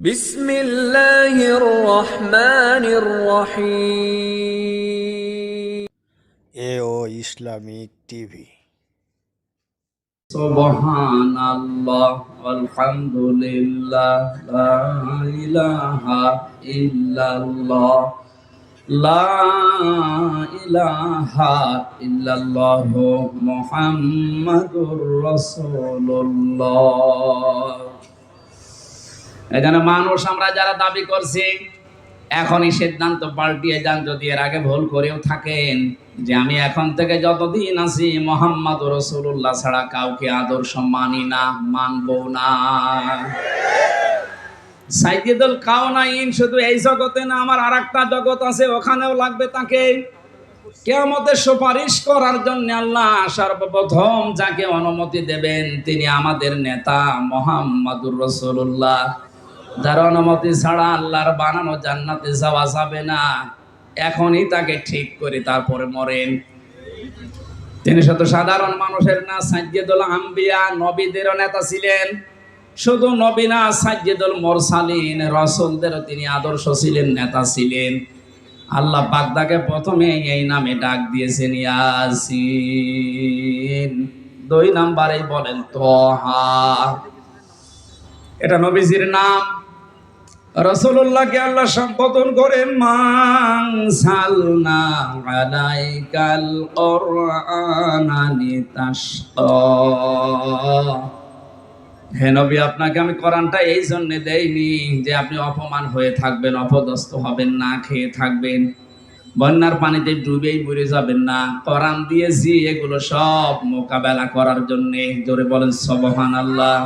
بسم الله الرحمن الرحيم এও Islamic TV سبحان الله والحمد لله لا إله إلا الله لا إله إلا الله محمد رسول الله এখানে মানুষ আমরা যারা দাবি করছি, এখনই সিদ্ধান্ত পাল্টিয়ে যান যদি এর আগে ভুল করেও থাকেন, যে আমি এখন থেকে যতদিন আছি মোহাম্মদ রসুল্লাহ ছাড়া কাউকে আদর্শ মানি না, মানব না। সাইকেদুল কাউনাইন শুধু এই জগতে না, আমার আর একটা জগৎ আছে, ওখানেও লাগবে তাকে। কেয়ামতের সুপারিশ করার জন্য আল্লাহ সর্বপ্রথম যাকে অনুমতি দেবেন, তিনি আমাদের নেতা মোহাম্মদুর রসুল্লাহ যার অনুমতি ছাড়া আল্লাহর বানানো জান্নাতে যাওয়া যাবে না। এখনই তাকে ঠিক করে তারপরে মরেন। তিনি শুধু সাধারণ মানুষের না, সাজ্জেদুল আম্বিয়া নবীদেরও নেতা ছিলেন। শুধু নবী না, সাজ্জেদুল মোরসালিন রসুলদেরও তিনি আদর্শ ছিলেন, নেতা ছিলেন। আল্লাহ তাকে প্রথমে এই নামে ডাক দিয়েছেন, ইয়াসিন। দুই নাম্বারেই বলেন তোহা। এটা নবীজির নাম। রসুল্লাহকে আল্লাহ সম্বোধন করেন মাং সালনা আলাইকাল কোরআনানি হে নবী, আপনাকে আমি কোরআনটা এই জন্য দেইনি যে আপনি অপমান হয়ে থাকবেন, অপদস্থ হবেন, না খেয়ে থাকবেন, বন্যার পানিতে ডুবেই বুড়ে যাবেন না। কোরআন দিয়েছি, এগুলো সব মোকাবেলা করার জন্য। জোরে বলেন সবহান আল্লাহ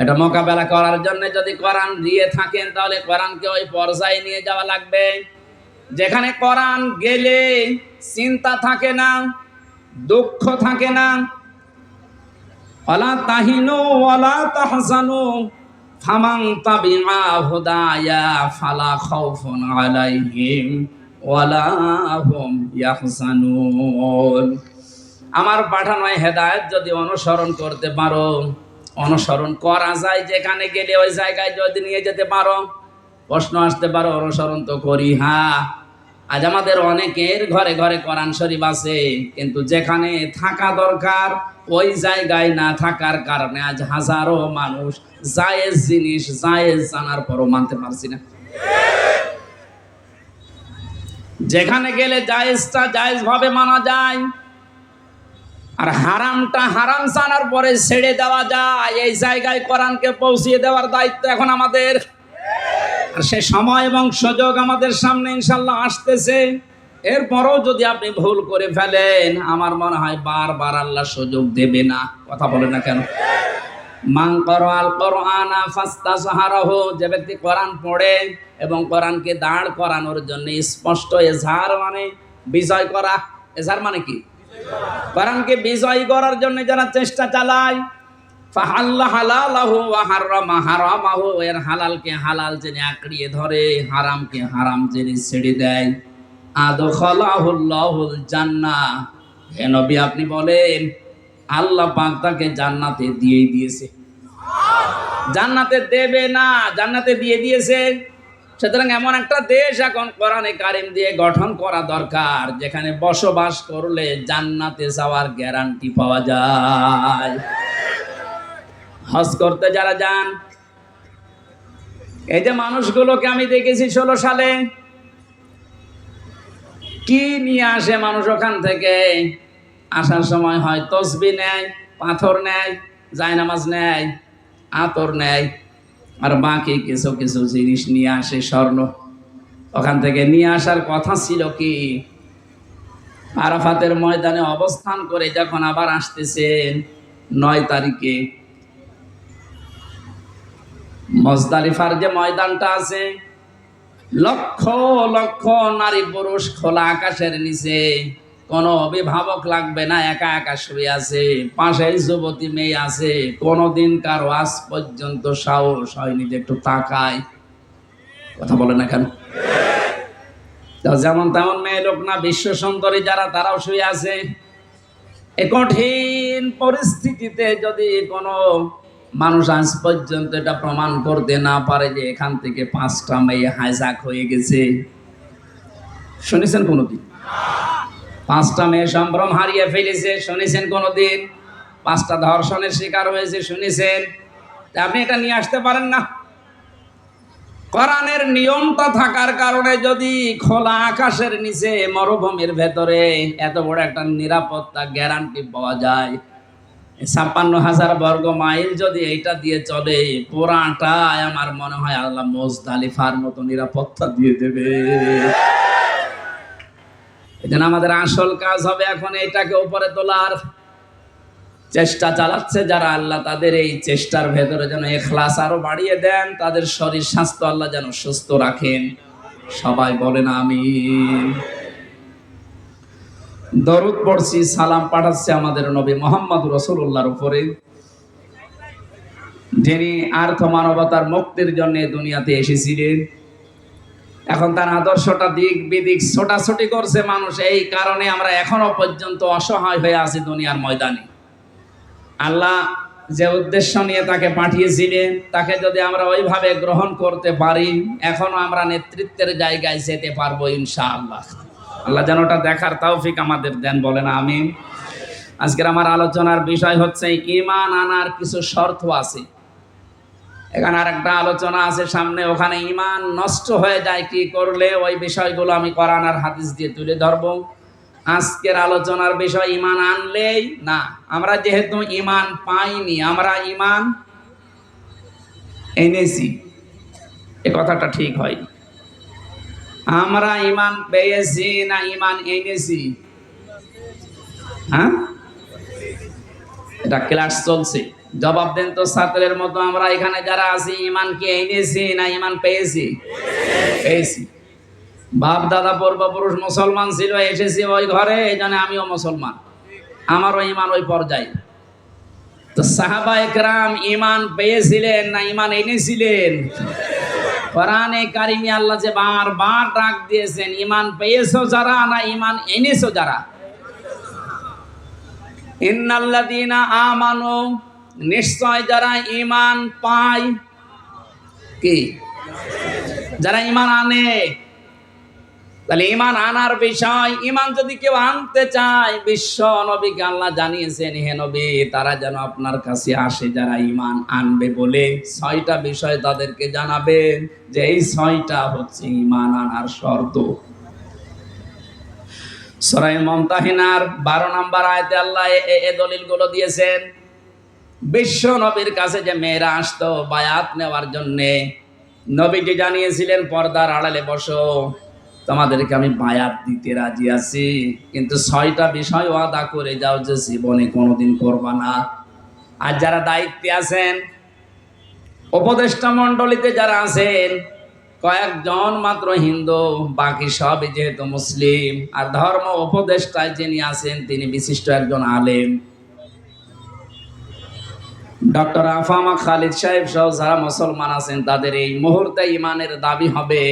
এটা মোকাবেলা করার জন্য যদি কোরআন দিয়ে থাকেন, তাহলে কোরআনকে ওই পর্যায়ে নিয়ে যাওয়া লাগবে। যেখানে কোরআন গেলে চিন্তা থাকে না, দুঃখ থাকে না। ওয়ালা তাহিনু ওয়ালা তাহজানু, ফামান তাবিআ হুদায়া ফালা খাউফুন আলাইহিম ওয়ালা হুম ইয়াহজানুন। আমার পাঠানো হেদায়েত যদি অনুসরণ করতে পারো অনুসরণ করা যায় যেখানে গেলে ওই জায়গায় যদি নিয়ে যেতে পারো। প্রশ্ন আসতে পারো, অনুসরণ তো করি হ্যাঁ। আজ আমাদের অনেকের ঘরে ঘরে কোরআন শরীফ আছে, কিন্তু যেখানে থাকা দরকার, ওই জায়গায় না থাকার কারণে আজ হাজারো মানুষ জায়েজ জিনিস, জায়েজ জানার পরও মানতে পারছি না। যেখানে গেলে জায়েজটা জায়েজ ভাবে মানা যায় আর হারামটা হারাম জানার পরে ছেড়ে দেওয়া যায়। এই জায়গায় কোরআনকে পৌঁছিয়ে দেওয়ার দায়িত্ব এখন আমাদের। আর সে সময় এবং সুযোগ আমাদের সামনে ইনশাল্লাহ আসতেছে। এরপরও যদি আপনি ভুল করে ফেলেন, আমার মনে হয় বারবার আল্লাহ সুযোগ দেবে না। কথা বলে না কেন? মাং করো আল কোরআনা ফাস্তা যে ব্যক্তি কোরআন পড়ে এবং কোরআনকে দাঁড় করানোর জন্য স্পষ্ট এজাহার মানে বিজয় করা। এজাহার মানে কি? কোরআনকে বিজয় করার জন্য যারা চেষ্টা চালায় হালাল আঁকড়িয়ে ধরে, হারামকে হারাম ছেড়ে দেয়। নবী, আপনি বলেন, আল্লাহ তাকে জান্নাতে দিয়েই দিয়েছে। জান্নাতে দেবে না, জান্নাতে দিয়ে দিয়েছে। সুতরাং এমন একটা দেশ এখন কোরআনে কারিম দিয়ে গঠন করা দরকার, যেখানে বসবাস করলে জান্নাতে যাওয়ার গ্যারান্টি পাওয়া যায়। হজ করতে যারা যান, এই যে মানুষগুলোকে আমি দেখেছি ষোলো সালে, কি নিয়ে আসে মানুষ ওখান থেকে? আসার সময় হয় তসবি নেয়, পাথর নেয়, জায়নামাজ নেয়, আতর নেয়। আর বাকি কিছু কিছু জিনিস নিয়ে আসে স্বর্ণ। ওখান থেকে নিয়ে আসার কথা ছিল কি? আরাফাতের ময়দানে অবস্থান করে যখন আবার আসতেছেন নয় তারিখে, মজদালিফার যে ময়দানটা আছে, লক্ষ লক্ষ নারী পুরুষ খোলা আকাশের নিচে কোনো অভিভাবক লাগবে না, একা একা শুয়ে আছে পাশে যুবতী মেয়ে আছে, কোনোদিন কারও আজ পর্যন্ত সাহস হয়নি যে একটু তাকায়। কথা বলে না কেন? যেমন তেমন মেয়ে লোক না, বিশ্ব সুন্দরী যারা, তারাও শুয়ে আছে। এ কঠিন পরিস্থিতিতে যদি কোনো মানুষ আজ পর্যন্ত এটা প্রমাণ করতে না পারে যে এখান থেকে পাঁচটা মেয়ে হাইজাক হয়ে গেছে। শুনেছেন কোনোদিন? পাঁচটা মেয়ে সম্ভ্রম হারিয়ে ফেলেছে, শুনেছেন কোনোদিন? পাঁচটা ধর্ষণের শিকার হয়েছে, শুনেছেন? আপনি এটা নিয়ে আসতে পারেন না। কোরআনের নিয়মটা থাকার কারণে যদি খোলা আকাশের নিচে মরুভূমির ভেতরে এত বড় একটা নিরাপত্তা গ্যারান্টি পাওয়া যায়, ছাপ্পান্ন হাজার বর্গ মাইল যদি এইটা দিয়ে চলে, পুরাটাই আমার মনে হয় আল্লাহ মোজদালিফার মতো নিরাপত্তা দিয়ে দেবে। এই আমাদের আসল কাজ হবে এখন এটাকে উপরে তোলার। চেষ্টা চালাচ্ছে যারা আল্লাহ তাদের এই চেষ্টার ভেতরে যেন এখলাস আরও বাড়িয়ে দেন, তাদের শরীর স্বাস্থ্য আল্লাহ যেন সুস্থ রাখেন। সবাই বলেন আমি দরুদ পড়ছি, সালাম পাঠাচ্ছে আমাদের নবী মোহাম্মদ রসুল্লাহর উপরে, যিনি আর্থ মানবতার মুক্তির জন্য দুনিয়াতে এসেছিলেন। এখন তার আদর্শটা দিক বিদিক ছোটাছুটি করছে মানুষ, এই কারণে আমরা এখনও পর্যন্ত অসহায় হয়ে আছি দুনিয়ার ময়দানে। আল্লাহ যে উদ্দেশ্য নিয়ে তাকে পাঠিয়েছিলেন তাকে যদি আমরা ওইভাবে গ্রহণ করতে পারি, এখনও আমরা নেতৃত্বের জায়গায় যেতে পারব ইনশাআল্লাহ। আল্লাহ আল্লাহ যেন ওটা দেখার তৌফিক আমাদের দেন, বলেন আমি আজকের আমার আলোচনার বিষয় হচ্ছে ইমান আনার কিছু শর্ত আছে। এখানে আর একটা আলোচনা আছে সামনে, ওখানে ইমান নষ্ট হয়ে যায়, কি করলে? ওই বিষয়গুলো আমি কোরআন আর হাদিস দিয়ে তুলে ধরবো। আজকের আলোচনার বিষয় ইমান আনলেই না। আমরা যেহেতু ইমান পাইনি, আমরা ইমান এনেছি। এ কথাটা ঠিক হয়। আমরা ইমান পেয়েছি না ইমান এনেছি? হ্যাঁ? এটা ক্লাস চলছে। জবাব দেন তো ছাত্রের মতো আমরা এখানে যারা আছি, ইমান কি এনেছি না ইমান পেয়েছি? পেয়েছি। বাপ, দাদা, পূর্বপুরুষ মুসলমান ছিল, এসেছি ওই ঘরে, এই জন্য আমিও মুসলমান। আমারও ইমান ওই পর্যায়ে। তো সাহাবা একরাম ইমান পেয়েছিলেন না ইমান এনেছিলেন? কোরআনে কারিমি আল্লাহ যে বার বার ডাক দিয়েছেন, ইমান পেয়েছ যারা না ইমান এনেছো যারা? ইন্নাল্লাযীনা আমানু, নিশ্চয় যারা ইমান পায়, কি? যারা ইমান আনে। তাহলে ইমান আনার বিষয় ইমান যদি কেউ আনতে চায়, বিশ্ব নবীকে আল্লাহ জানিয়েছেন, হে নবী, তারা যেন আপনার কাছে আসে, যারা ইমান আনবে বলে। ছয়টা বিষয় তাদেরকে জানাবেন যে এই ছয়টা হচ্ছে ইমান আনার শর্ত। সরাই মমতাহিনার বারো নাম্বার আয়তে আল্লাহ এ- দলিলগুলো দিয়েছেন। বিশ্ব নবীর কাছে যে মেয়েরা আসতো বায়াত নেওয়ার জন্যে নবীজি জানিয়েছিলেন, পর্দার আড়ালে বসো, তোমাদেরকে আমি বায়াত দিতে রাজি আছি, কিন্তু ছয়টা বিষয় ওয়াদা করে যাও যে জীবনে কোনোদিন করবা না। আর যারা দায়িত্বে আছেন, উপদেষ্টা মণ্ডলীতে যারা আছেন কয়েকজন মাত্র হিন্দু, বাকি সবই যেহেতু মুসলিম। আর ধর্ম উপদেষ্টায় যিনি আছেন, তিনি বিশিষ্ট একজন আলেম। ডক্টর আফামা খালিদ সাহেব সহ যারা মুসলমান আছেন, তাদের এই মুহূর্তে ইমানের দাবি হবে।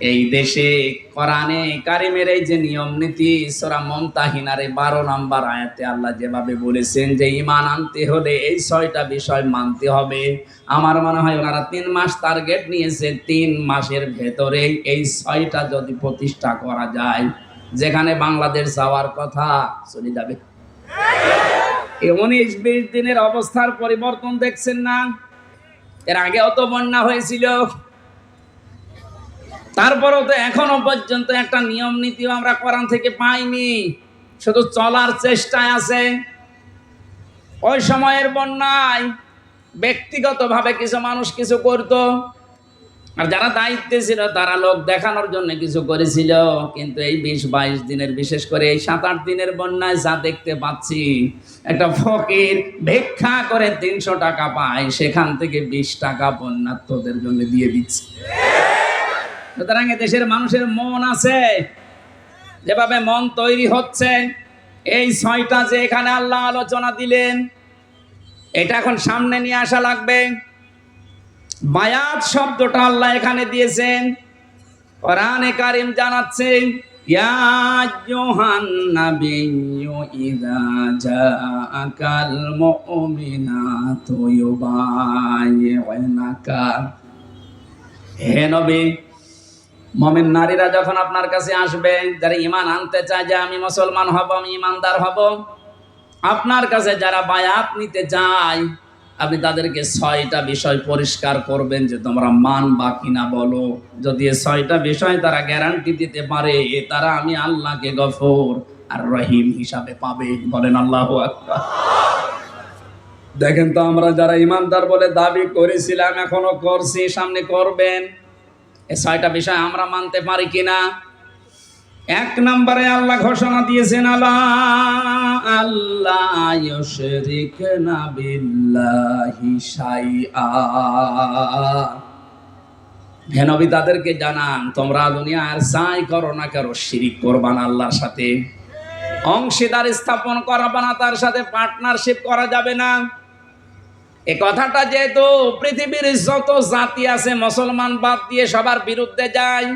এই দেশে কোরআনে কারিমের এই যে নিয়ম নীতি, সরা মমতাহিনারে বারো নাম্বার আয়াতে আল্লাহ যেভাবে বলেছেন যে ইমান আনতে হলে এই ছয়টা বিষয় মানতে হবে। আমার মনে হয় ওনারা তিন মাস টার্গেট নিয়েছে তিন মাসের ভেতরে এই ছয়টা যদি প্রতিষ্ঠা করা যায়, যেখানে বাংলাদেশ যাওয়ার কথা, চলে যাবে। এই উনিশ বিশ দিনের অবস্থার পরিবর্তন দেখছেন না? এর আগেও তো বন্যা হয়েছিল। তারপরেও তো এখনও পর্যন্ত একটা নিয়ম নীতিও আমরা কোরআন থেকে পাইনি। শুধু চলার চেষ্টায় আছে। ওই সময়ের বন্যায় ব্যক্তিগতভাবে কিছু মানুষ কিছু করতো। আর যারা দায়িত্বে ছিল, তারা লোক দেখানোর জন্য কিছু করেছিল। কিন্তু এই বিশ বাইশ দিনের, বিশেষ করে এই সাত আট দিনের বন্যায় যা দেখতে পাচ্ছি, একটা ফকির ভিক্ষা করে তিনশো টাকা পায়, সেখান থেকে বিশ টাকা বন্যাত্মদের জন্য দিয়ে দিচ্ছে। সুতরাং এ দেশের মানুষের মন আছে যেভাবে মন তৈরি হচ্ছে এই ছয়টা যে এখানে আল্লাহ আলোচনা দিলেন এটা এখন সামনে নিয়ে আসা লাগবে বায়াত শব্দটা আল্লাহ এখানে দিয়েছেন কোরআনে কারিম জানাচ্ছে يا أيها النبي إذا جاءك المؤمنات يبايعنك হে নবী মমিন নারীরা যখন আপনার কাছে আসবে, যারা ইমান আনতে চায় যে আমি মুসলমান হব, আমি ইমানদার হব, আপনার কাছে যারা বায়াত নিতে চায়, আপনি তাদেরকে ছয়টা বিষয় পরিষ্কার করবেন যে তোমরা মান বা কিনা বলো। যদি ছয়টা বিষয় তারা গ্যারান্টি দিতে পারে, তারা আমি আল্লাহকে গফর আর রহিম হিসাবে পাবে। বলেন আল্লাহ দেখেন তো আমরা যারা ইমানদার বলে দাবি করেছিলাম, এখনও করছি, সামনে করবেন। এই ছয়টা বিষয় আমরা মানতে পারি কিনা? এক নম্বরে আল্লাহ ঘোষণা দিয়েছেন আল্লাহ আল্লাহ ইউশরিক না তাদেরকে জানান, তোমরা দুনিয়ার যাই করো না করো শিরিক করবান আল্লাহর সাথে। অংশীদার স্থাপন করাবা না তার সাথে পার্টনারশিপ করা যাবে না। এ কথাটা যেহেতু পৃথিবীর যত জাতি আছে মুসলমান বাদ দিয়ে সবার বিরুদ্ধে যায়।